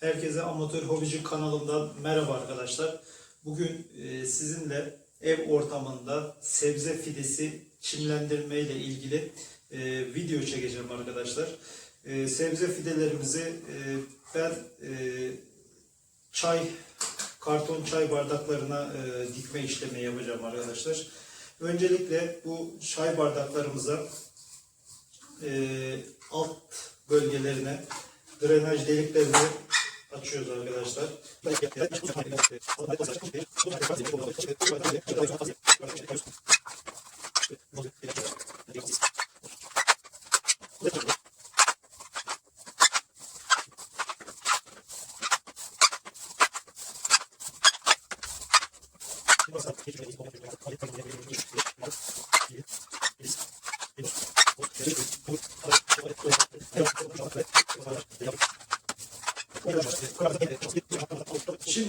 Herkese Amatör Hobici kanalımdan merhaba arkadaşlar. Bugün e, sizinle ev ortamında sebze fidesi çimlendirme ile ilgili e, video çekeceğim arkadaşlar. E, sebze fidelerimizi ben çay karton çay bardaklarına dikme işlemi yapacağım arkadaşlar. Öncelikle bu çay bardaklarımıza alt bölgelerine drenaj deliklerini açıyoruz arkadaşlar.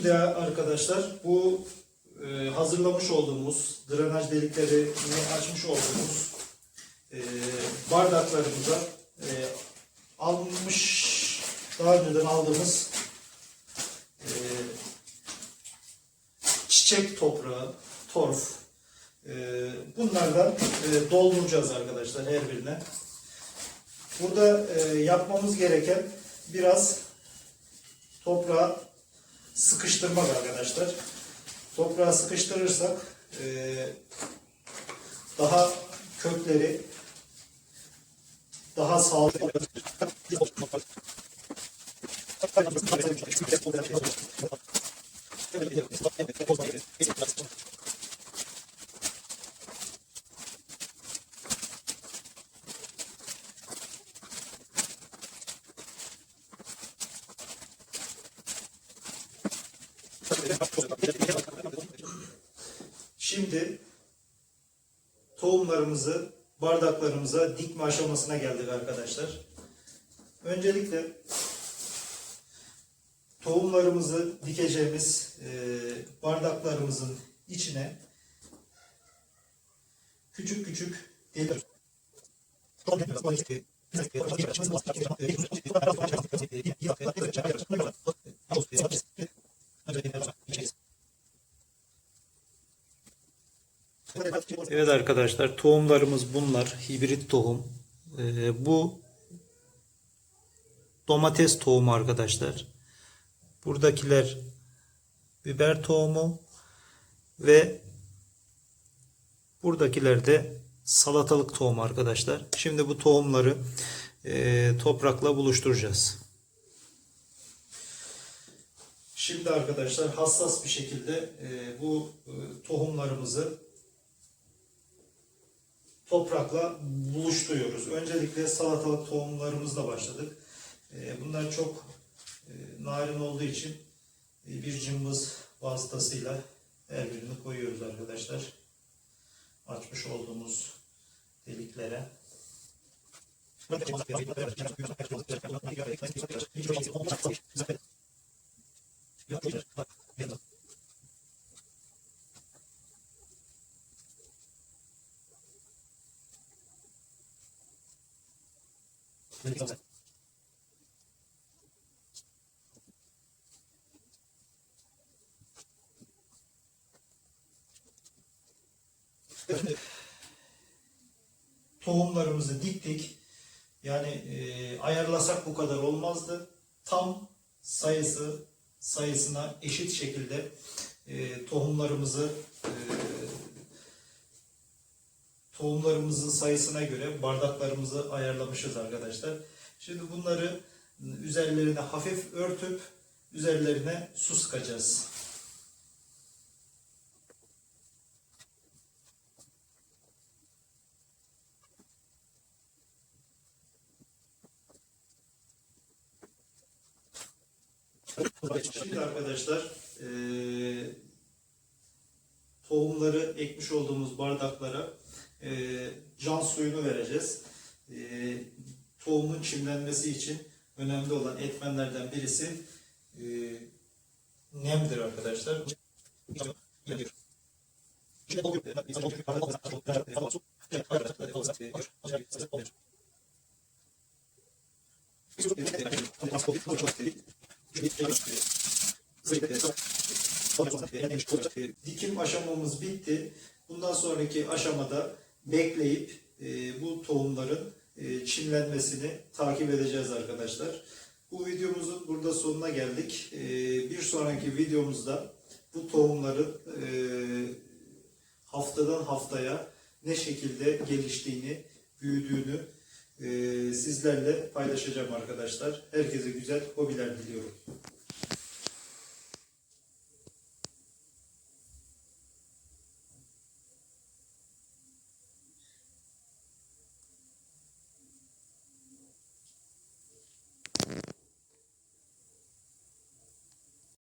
Şimdi arkadaşlar bu e, hazırlamış olduğumuz drenaj deliklerini açmış olduğumuz e, bardaklarımıza e, almış daha önceden aldığımız e, çiçek toprağı, torf e, bunlardan e, dolduracağız arkadaşlar her birine. Burada e, yapmamız gereken biraz toprağı sıkıştırmak arkadaşlar. Toprağı sıkıştırırsak e, daha kökleri daha sağlıklı Şimdi tohumlarımızı bardaklarımıza dikme aşamasına geldik arkadaşlar. Öncelikle tohumlarımızı dikeceğimiz e, bardaklarımızın içine küçük küçük delik Evet arkadaşlar tohumlarımız bunlar. Hibrit tohum. Ee, bu domates tohumu arkadaşlar. Buradakiler biber tohumu ve buradakiler de salatalık tohumu arkadaşlar. Şimdi bu tohumları e, toprakla buluşturacağız. Şimdi arkadaşlar hassas bir şekilde e, bu e, tohumlarımızı toprakla buluşturuyoruz. Öncelikle salatalık tohumlarımızla başladık. Ee, Bunlar çok e, narin olduğu için e, bir cımbız vasıtasıyla her birini koyuyoruz arkadaşlar. Açmış olduğumuz deliklere. Tohumlarımızı diktik. Yani e, ayarlasak bu kadar olmazdı. Tam sayısı sayısına eşit şekilde e, tohumlarımızı e, tohumlarımızın sayısına göre bardaklarımızı ayarlamışız arkadaşlar. Şimdi bunları üzerlerine hafif örtüp üzerlerine su sıkacağız. Şimdi arkadaşlar eee, tohumları ekmiş olduğumuz bardaklara eee, can suyunu vereceğiz. Eee, tohumun çimlenmesi için önemli olan etmenlerden birisi eee, nemdir arkadaşlar. Dikim aşamamız bitti. Bundan sonraki aşamada bekleyip e, bu tohumların e, çimlenmesini takip edeceğiz arkadaşlar. Bu videomuzun burada sonuna geldik. E, bir sonraki videomuzda bu tohumların e, haftadan haftaya ne şekilde geliştiğini, büyüdüğünü e, sizlerle paylaşacağım arkadaşlar. Herkese güzel hobiler diliyorum.